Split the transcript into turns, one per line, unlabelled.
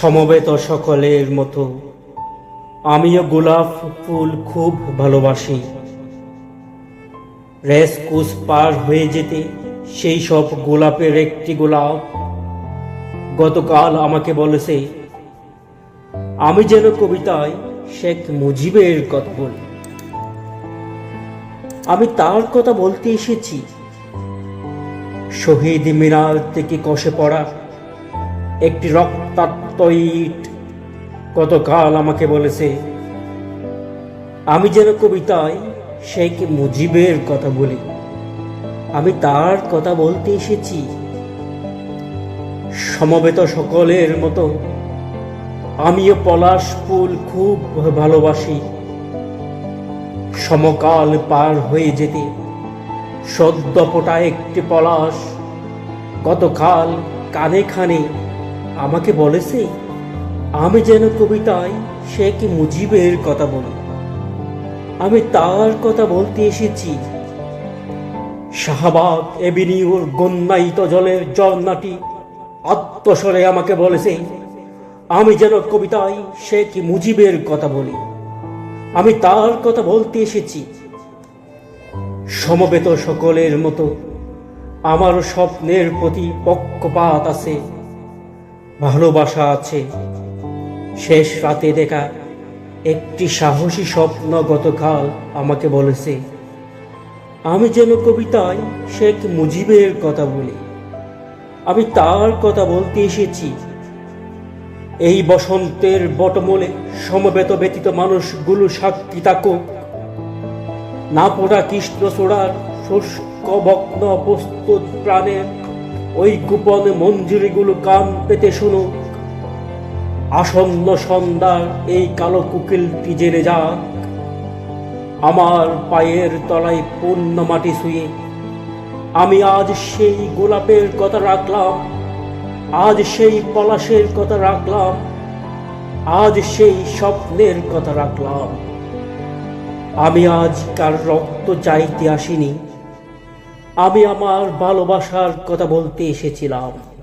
সমবেত সকলের মতো। আমিও গোলাপ ফুল খুব ভালোবাসি। রেস কুস পার হয়ে যেতে সেই সব গোলাপের একটি গোলাপ। গতকাল আমাকে বলেছে, আমি যেন কবিতায় শেখ মুজিবের কথা বলি। আমি তার কথা বলতে এসেছি। শহীদ মিনার থেকে কষে পড়া একটি রক্তাক্ত ইট গতকাল আমাকে বলেছে, আমি যেন কবিতায় শেখ মুজিবের কথা বলি। আমি তার কথা বলতে এসেছি। সমবেত সকলের মতো আমিও পলাশ ফুল খুব ভালোবাসি। সমকাল পার হয়ে যেতে সদ্য ফোটা একটি পলাশ গতকাল কানে খানে আমাকে বলেছে আমি যেন কবিতায় শেখ মুজিবের কথা বলি। আমি তার কথা বলতে এসেছি। শাহবাগ এভিনিউর গন্যায়িত জলের ঝর্ণাটি আত্মস্বরে আমাকে বলেছে আমি যেন কবিতায় শেখ মুজিবের কথা বলি। আমি তার কথা বলতে এসেছি। সমবেত সকলের মতো আমার স্বপ্নের প্রতি পক্ষপাত আছে। ভালোবাসা আছে। শেষ রাতে দেখা একটি সাহসী স্বপ্ন গতকাল আমাকে বলেছে, আমি যেন কবিতায় শেখ মুজিবের কথা বলি। আমি তার কথা বলতে এসেছি। এই বসন্তের বটমূলে সমবেত ব্যতীত মানুষগুলো সাক্ষী থাকুক। না পোড়া কৃষ্ণচূড়ার শুষ্ক বক্ন প্রস্তুত প্রাণের ওই গোপন মঞ্জুরিগুলো কান পেতে শুনুক আসন্ন সন্ধ্যার এই কালো কুকিলটি জেনে যাক। আমার পায়ের তলায় পূর্ণ মাটি শুয়ে। আমি আজ সেই গোলাপের কথা রাখলাম। আজ সেই পলাশের কথা রাখলাম। আজ সেই স্বপ্নের কথা রাখলাম। আমি আজ কার রক্ত চাইতে আসিনি। আমি আমার ভালোবাসার কথা বলতে এসেছিলাম।